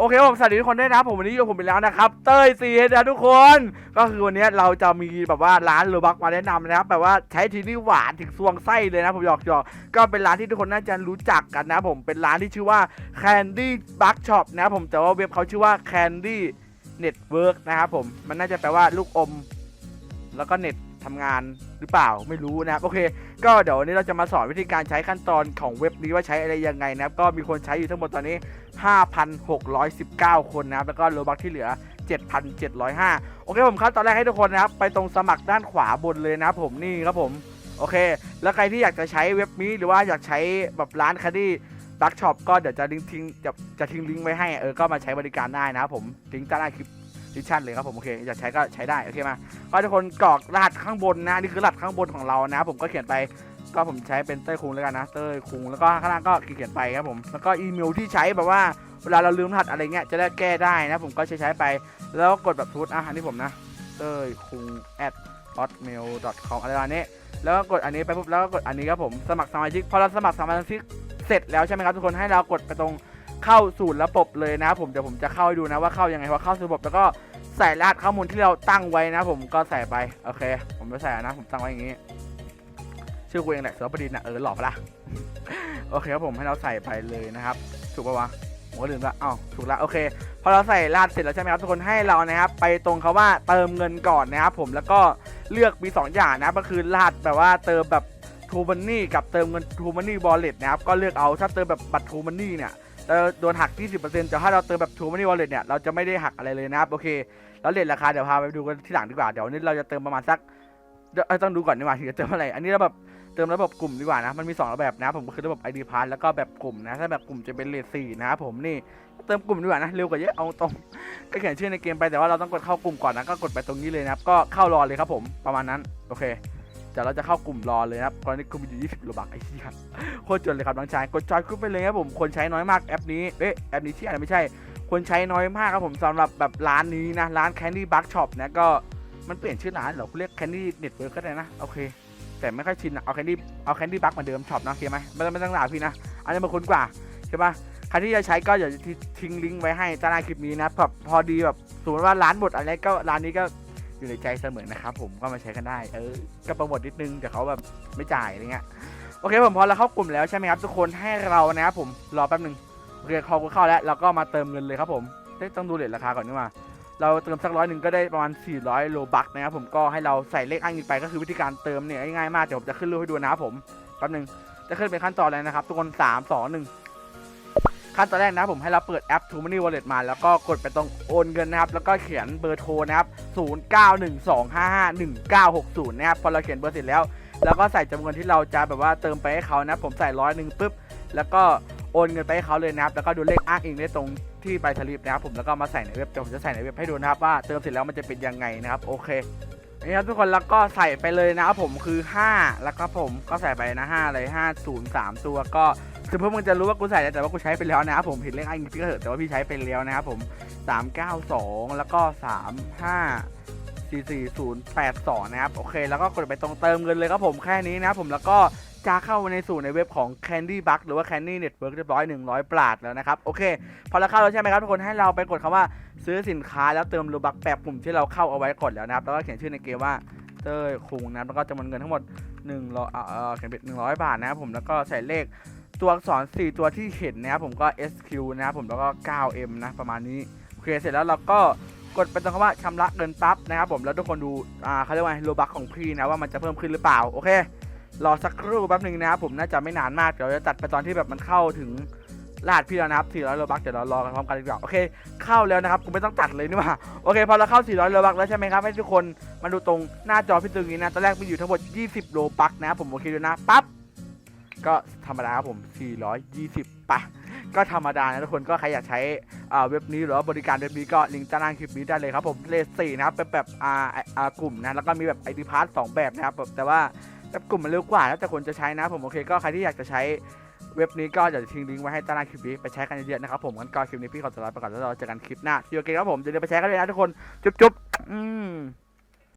โอเคผมสวัสดีทุกคนด้วยนะผมวันนี้อยู่ผมไปแล้วนะครับ เต้ยซีนะทุกคน ก็คือวันนี้เราจะมีแบบว่าร้านโรบักมาแนะนำนะครับแบบว่าใช้ทีนี่หวานถึงซวงไส้เลยนะผมหยอกหยอกก็เป็นร้านที่ทุกคนน่าจะรู้จักกันนะผมเป็นร้านที่ชื่อว่า Candy Bug Shop นะผมแต่ว่าเว็บเขาชื่อว่า Candy Network นะครับผมมันน่าจะแปลว่าลูกอม แล้วก็เน็ต ทำงานหรือเปล่าไม่รู้นะครับโอเค ก็เดี๋ยววันนี้เราจะมาสอนวิธีการใช้ขั้นตอนของเว็บนี้ว่าใช้อะไรยังไงนะครับก็มีคนใช้อยู่ทั้งหมดตอนนี้ 5,619 คนนะครับแล้วก็โลบักที่เหลือ 7,705 โอเคผมครับตอนแรกให้ทุกคนนะครับไปตรงสมัครด้านขวาบนเลยนะครับผมนี่ครับผมโอเค แล้วใครที่อยากจะใช้เว็บนี้หรือว่าอยากใช้แบบร้านคดีบักช็อปก็เดี๋ยวจะลิงก์ทิ้งจะจะทิ้งลิงก์ไว้ให้เออก็มาใช้บริการได้นะครับผมลิงก์ใต้คลิป ดิชั่นเลยครับผมโอเคอยากใช้ก็ใช้ได้โอเคมาก็ทุกคนกรอกรหัสข้างบนนะนี่คือรหัสข้างบนของเรานะผมก็เขียนไปก็ผมใช้เป็นเต้ยคุงแล้วกันนะเต้ยคุงแล้วก็ข้างล่างก็เขียนไปครับผมแล้วก็อีเมลที่ใช้แบบว่าเวลาเราลืมรหัสอะไรเงี้ยจะได้แก้ได้นะผมก็ใช้ใช้ไป แล้วกดแบบทูตอะอันนี้ผมนะเต้ยคุง at hotmail com อะไรประมาณนี้แล้วก็กดอันนี้ไปปุ๊บแล้วก็กดอันนี้ครับผมสมัครสมาชิกพอเราสมัครสมาชิกเสร็จแล้วใช่ไหมครับทุกคนให้เรากดไปตรงเข้าสู่ระบบเลยนะครับผมเดี๋ยวผมจะเข้าให้ดูนะว่าเข้ายังไงพอเข้าสู่ระบบแล้วก็ ใส่รหัสข้อมูลที่เราตั้งไว้นะ ผมก็ใส่ไปโอเค ผมจะใส่นะผมตั้งไว้อย่างนี้ ชื่อกูเองแหละเสือประดิษฐ์นะเออหลอกปะล่ะโอเคครับผมให้เราใส่ไปเลยนะครับ ถูกปะวะผมก็ลืมละอ้าวถูกละโอเคพอเราใส่รหัสเสร็จแล้วใช่ไหมครับทุกคนให้เรานะครับไปตรงคาว่าเติมเงินก่อนนะครับผมแล้วก็เลือกมี 2 อย่างนะก็คือรหัสแบบว่าเติมแบบทูมันนี่กับเติมเงินทูมันนี่บอลเลตนะครับก็เลือกเอาถ้าเติมแบบบัตรทูมันนี่เนี่ย จะโดนหัก 20%แต่ถ้าเราเติมแบบทูมันนี่บอลเลตเนี่ยเราจะไม่ได้หักอะไรเลยนะครับโอเค แล้วเลทราคาเดี๋ยวพาไปดูกันที่หลังดีกว่าเดี๋ยวนี้เราจะเติมประมาณสักต้องดูก่อนดีกว่าถึงจะเติมอะไร อันนี้เราแบบเติมระบบกลุ่มดีกว่านะ มันมี2ระแบบนะ ผมคือระบบ ID p a s s แล้วก็แบบกลุ่มนะ ถ้าแบบกลุ่มจะเป็นเลทสี่นะครับผมนี่เติมกลุ่มดีกว่านะ เร็วกว่าเยอะ เอาตรง ก็เขียนชื่อในเกมไป แต่ว่าเราต้องกดเข้ากลุ่มก่อนนะ ก็กดไปตรงนี้เลยนะครับ ก็เข้ารอเลยครับผม ประมาณนั้น โอเค เดี๋ยวเราจะเข้ากลุ่มรอเลยนะครับตอนนี้กลุ่มมีอยู่ 20โลบักไอ้เหี้ยโคตรจนเลยครับน้องชายกดจอยขึ้นไปเลยครับผมคนใช้น้อยมากแอปนี้เอ๊ะแอปนี้ชื่อะไรไม่ใช่ คนใช้น้อยมากครับผมสำหรับแบบร้านนี้นะร้าน Candy Bug Shop นะก็มันเปลี่ยนชื่อร้านเหรอคุณเรียก Candy Network ก็ได้นะโอเค แต่ไม่ค่อยชินอะเอา Candy เอา Candy Bug เหมือนเดิมช็อปนะโอเคไหมไม่ต้องไม่ต้องด่าพี่นะอันนี้มันคุ้นกว่าใช่ปะใครที่จะใช้ก็อย่าทิ้งลิงก์ไว้ให้ใต้คลิปนี้นะแบบพอดีแบบสมมติว่าร้านหมดอะไรก็ร้านนี้ก็ อยู่ในใจเสมอนะครับผมก็มาใช้กันได้ เออก็โปรโมทนิดนึงแต่เขาแบบไม่จ่ายอะไรเงี้ยโอเคผมพอเราเข้ากลุ่มแล้วใช่ไหมครับทุกคนให้เรานะครับผมรอแป๊บหนึงโอเคเขาก็เข้าแล้วเราก็มาเติมเงินเลยครับผมต้องดูเลทราคาก่อนนี่ว่าเราเติมสักร้อยหนึ่งก็ได้ประมาณ 400 โลบักนะครับผมก็ให้เราใส่เลขอ้างอิงไปก็คือวิธีการเติมเนี่ยง่ายมากเดี๋ยวผมจะขึ้นรูปให้ดูนะครับผมแป๊บหนึงจะขึ้นเป็นขั้นตอนเลยนะครับทุกคน3 2 1 ขั้นตอนแรกนะผมให้เราเปิดแอป t o Money Wallet มา แล้วก็กดไปตรงโอนเงินนะครับ แล้วก็เขียนเบอร์โทรนะครับ 0912551960 นะครับ พอเราเขียนเบอร์เสร็จแล้ว แล้วก็ใส่จำนวนที่เราจะแบบว่าเติมไปให้เขานะ ผมใส่ร้อยหนึ่งปุ๊บ แล้วก็โอนเงินไปให้เขาเลยนะครับ แล้วก็ดูเลขอ้างอิงได้ตรงที่ใบสลิปนะครับผม แล้วก็มาใส่ในเว็บเดี๋ยวผมจะใส่ในเว็บให้ดูนะครับว่าเติมเสร็จแล้วมันจะเป็นยังไงนะครับ โอเคนี่ครับทุกคนแล้วก็ใส่ไปเลยนะครับผมคือ 5 แล้วก็ผมก็ใส่ไปนะ5เลย5 0 3 ตัวก็ ถึงเพื่อนมึงจะรู้ว่ากูใส่แล้วแต่ว่ากูใช้ไปแล้วนะครับผมเห็นเลขอ้างอิงพี่ก็เถอะแต่ว่าพี่ใช้ไปแล้วนะครับผม 392 แล้วก็35 44082 นะครับ โอเค แล้วก็กดไปตรงเติมเงินเลยครับผมแค่นี้นะครับผมแล้วก็จะเข้าในสู่ในเว็บของ Candy Bug หรือว่า Candy Network เรียบร้อย 100ปราดแล้วนะครับ โอเค พอเราเข้าแล้วใช่ไหมครับทุกคนให้เราไปกดคำว่าซื้อสินค้าแล้วเติมรูบักแบบกลุ่มที่เราเข้าเอาไว้ก่อนแล้วนะครับ แล้วก็เขียนชื่อในเกมว่าเต้ยคุงนะแล้วก็จำนวนเงินทั้งหมด1ร้อยเอ่อเขียนเป็น100 บาทนะครับผมแล้วก็ใส่เลข ตัวอักษร 4 ตัวที่เห็นนะครับผมก็ SQ นะครับผมแล้วก็ 9M นะประมาณนี้โอเคเสร็จแล้วเราก็กดไปตรงคำว่าชำระเงินปั๊บนะครับผมแล้วทุกคนดูอ่าเขาเรียกว่าโลบักของพี่นะว่ามันจะเพิ่มขึ้นหรือเปล่าโอเครอสักครู่แป๊บหนึ่งนะครับผมน่าจะไม่นานมากเดี๋ยวจะตัดไปตอนที่แบบมันเข้าถึงรหัสพี่แล้วนะครับ 400โลบักเดี๋ยวเรารอกันพร้อมกันดีกว่าโอเคเข้าแล้วนะครับกูไม่ต้องตัดเลยนี่หว่าโอเคพอเราเข้า 400โลบักแล้วใช่ไหมครับให้ทุกคนมาดูตรงหน้าจอพี่ตึงนี้นะตอนแรกมีอยู่ทั้งหมด 20โลบักนะครับผมโอเคดูนะปั๊บ ก็ธรรมดาครับผม 420ปะก็ธรรมดานะทุกคนก็ใครอยากใช้อ่าเว็บนี้หรือว่าบริการเว็บนี้ก็ลิงก์ใต้ล่างคลิปนี้ได้เลยครับผมเลสสี่นะครับเป็นแบบอ่าอากลุ่มนะแล้วก็มีแบบ ID p a s s สองแบบนะครับแบบแต่ว่าแบบกลุ่มมันเร็วกว่าแล้วแต่คนจะใช้นะผมโอเคก็ใครที่อยากจะใช้เว็บนี้ก็อยากจะทิ้งลิงก์ไว้ให้ใต้ล่างคลิปนี้ไปใช้กันเยอะๆนะครับผมงั้นก็คลิปนี้พี่ขอตัวลาไปก่อนแล้วเราเจอกันคลิปหน้าที่โอเคครับผมจะเดี๋ยวไปใช้กันเลยนะทุกคนจุ๊บๆอืม